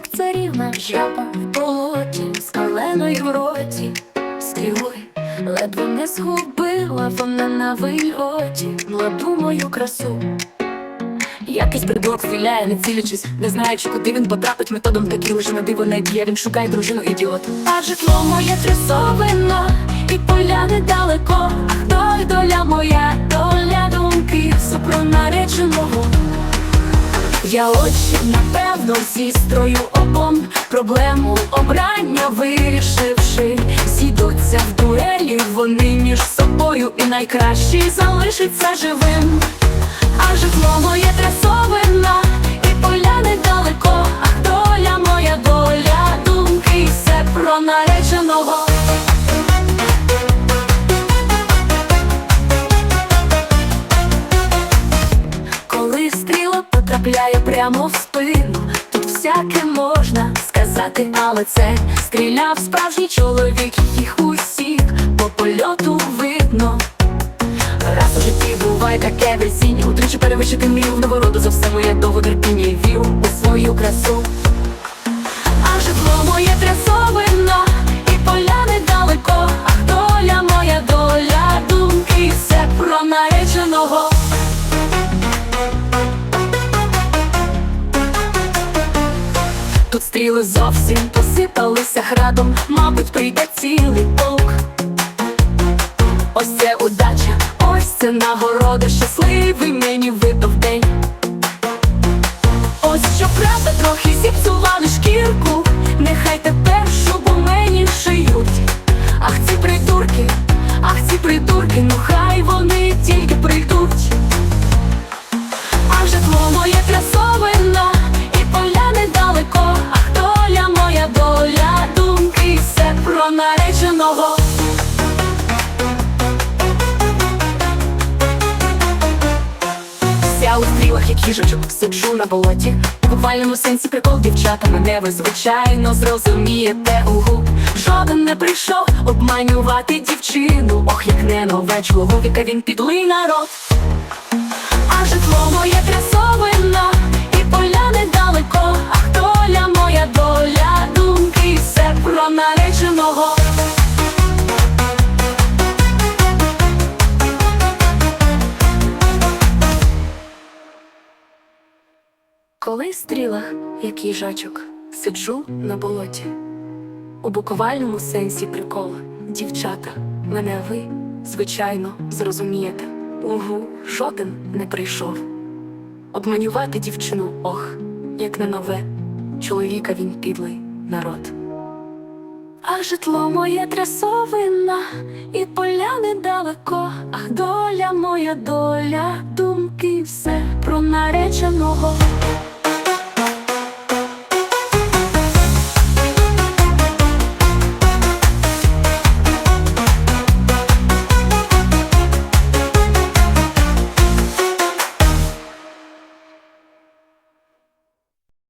як царівна жаба в болоті, з каленою в роті, стрілою ледве не згубила вона на вильоті младу мою красу. Якийсь придурок стріляє, не цілячись, не знаючи, куди він потрапить методом такі лише на диво не діє, він шукає дружину ідіот. А житло моє трясовина, і поля недалеко. Ах, той доля моя, доля думки, все про нареченого. Я очі, напевно, зі обом проблему обрання вирішивши, зійдуться в дуелі вони між собою, і найкращий залишиться живим. А житло моє трясовина, і поля недалеко, ах стріла прямо в спину, тут всяке можна сказати, але це стріляв справжній чоловік, їх усіх по польоту видно. Раз у житті буває таке весіння Утричі перевищити мрію. В новороду За все моє довго терпіння і віру у свою красу. А житло моє трясовина І поля недалеко. Ах, доля моя доля Думки все про нареченого Тут стріли зовсім посипалися градом Мабуть, прийде цілий полк Ось це удача, ось це нагорода, щасливий мені випав день. Ось що правда, трохи зіпсували шкірку, нехай тепер шубу мені шиють. Ах, ці придурки, ах, ці придурки, ну хай вони тільки прийдуть. Про нареченого. Вся у стрілах, як їжачок, сиджу на болоті. У буквальному сенсі прикол дівчата мене ви звичайно зрозумієте. Угу Жоден не прийшов обманювати дівчину. Ох, як не нове чоловіка він підлий народ. А житло моє трясовина І поля недалеко Коли стрілах, як їжачок, сиджу на болоті. У буквальному сенсі прикола, дівчата, мене ви, звичайно, зрозумієте. Угу, жоден не прийшов. Обманювати дівчину, ох, як не нове, чоловіка він підлий народ. А житло моє трясовина, і поля недалеко, ах, доля моя доля,